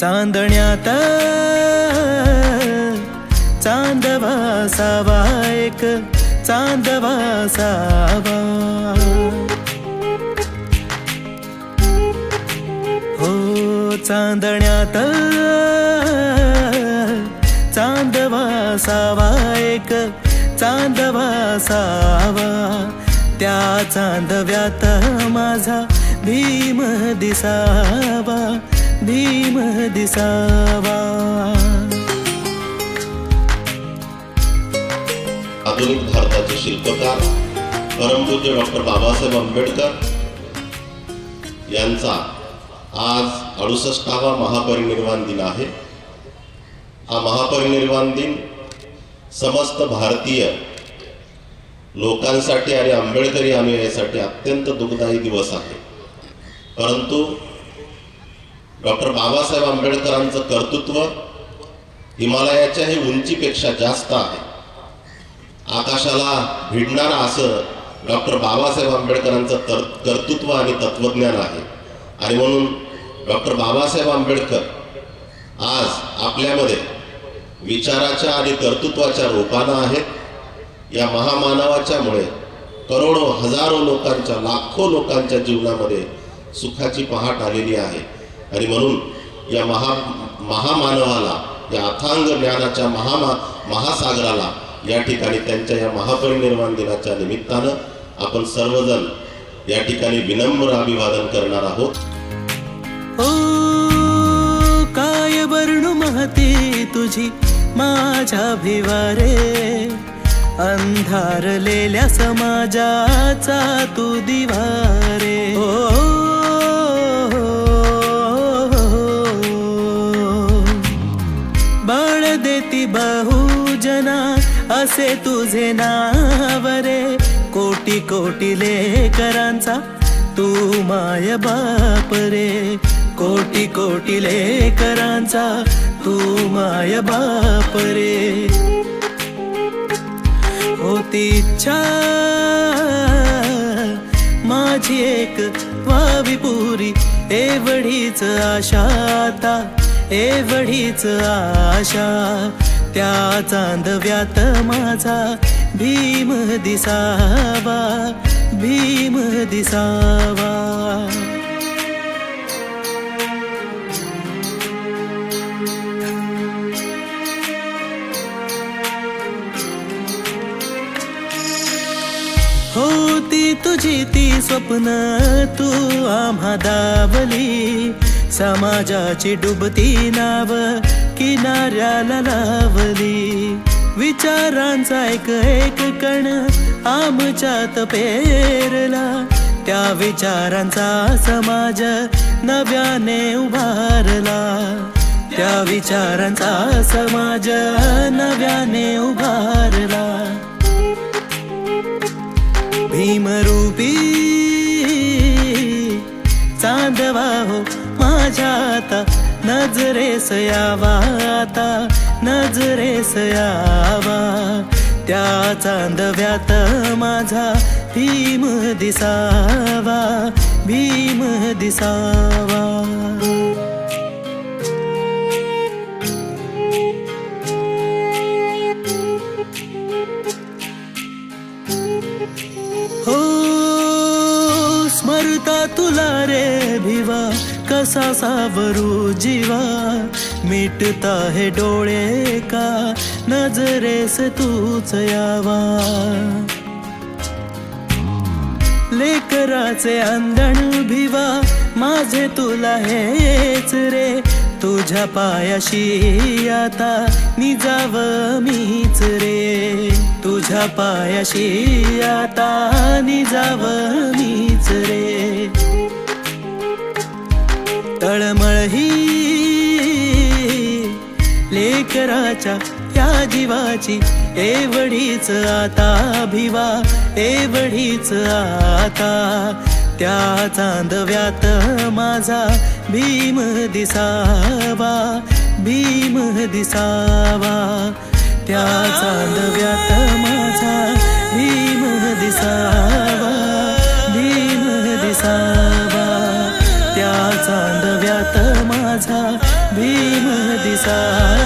चांदण्यात चांदवा सावा एक चांदवा सावा चांदण्यात चांदवासावा एक चांदवासावा त्या चांदव्यात माझा भीम दिसावा भीम दिसावा. आधुनिक भारताचे शिल्पकार परमपूज्य डॉक्टर बाबासाहेब आंबेडकर यांचा आज अडुसष्टावा महापरिनिर्वाण दिन आहे. हा महापरिनिर्वाण दिन समस्त भारतीय लोकांसाठी आणि आंबेडकरी अनुयायासाठी अत्यंत दुःखदायी दिवस आहे. परंतु डॉक्टर बाबासाहेब आंबेडकरांचं कर्तृत्व हिमालयाच्याही उंचीपेक्षा जास्त आहे. आकाशाला भिडणारं असं डॉक्टर बाबासाहेब आंबेडकरांचं तर कर्तृत्व आणि तत्वज्ञान आहे. आणि म्हणून डॉक्टर बाबासाहेब आंबेडकर आज आपल्यामध्ये विचाराच्या आणि कर्तृत्वाच्या रूपानं आहेत. या महामानवाच्यामुळे करोडो हजारो लोकांच्या लाखो लोकांच्या जीवनामध्ये सुखाची पहाट आलेली आहे. आणि म्हणून या महा महामानवाला या अथांग ज्ञानाच्या महामा महासागराला या ठिकाणी त्यांच्या या महापरिनिर्वाण दिनाच्या निमित्तानं आपण सर्वजण या ठिकाणी विनम्र अभिवादन करणार आहोत. ओ काय वर्णू महती तुझी माझ्या भिवारे? अंधारलेल्या समाजाचा तू दिवारे. ओ हो, हो, हो, बळ देती बहुजना असे तुझे नावरे. कोटी कोटी लेकरांचा तू माय बाप रे. कोटी कोटी लेकरांचा तू माय बाप रे. होती इच्छा माझी एक व्हावी पुरी. एवढीच आशा आता एवढीच आशा. त्या चांदव्यात माझा भीम दिसावा भीम दिसावा. तुझी ती स्वप्न तू आम्हा दावली. समाजाची डुबती नाव किनाऱ्याला लावली. विचारांचा एक एक कण आमच्यात पेरला. त्या विचारांचा समाज नव्याने उभारला. त्या विचारांचा समाज नव्याने उभारला. भीमरूपी चांदवा हो माझ्या आता. नजरेस यावा आता नजरेस यावा. त्या चांदव्यात माझा भीम दिसावा भीम दिसावा. कसा सावरू जीवा मिटता हे डोळे का? नजरेस तूच यावा. लेकराचे अंधण भिवा माझे तुला हेच रे. तुझ्या पायाशी आता निजाव मीच रे. तुझ्या पायाशी आता निजाव मीच रे. चराच्या त्या जीवाची एवढीच आता भिवा एवढीच आता. त्या चांदव्यात माझा भीम दिसावा भीम दिसावा. त्या चांदव्यात माझा भीम दिसावा भीम दिसावा. त्या चांदव्यात माझा भीम दिसावा.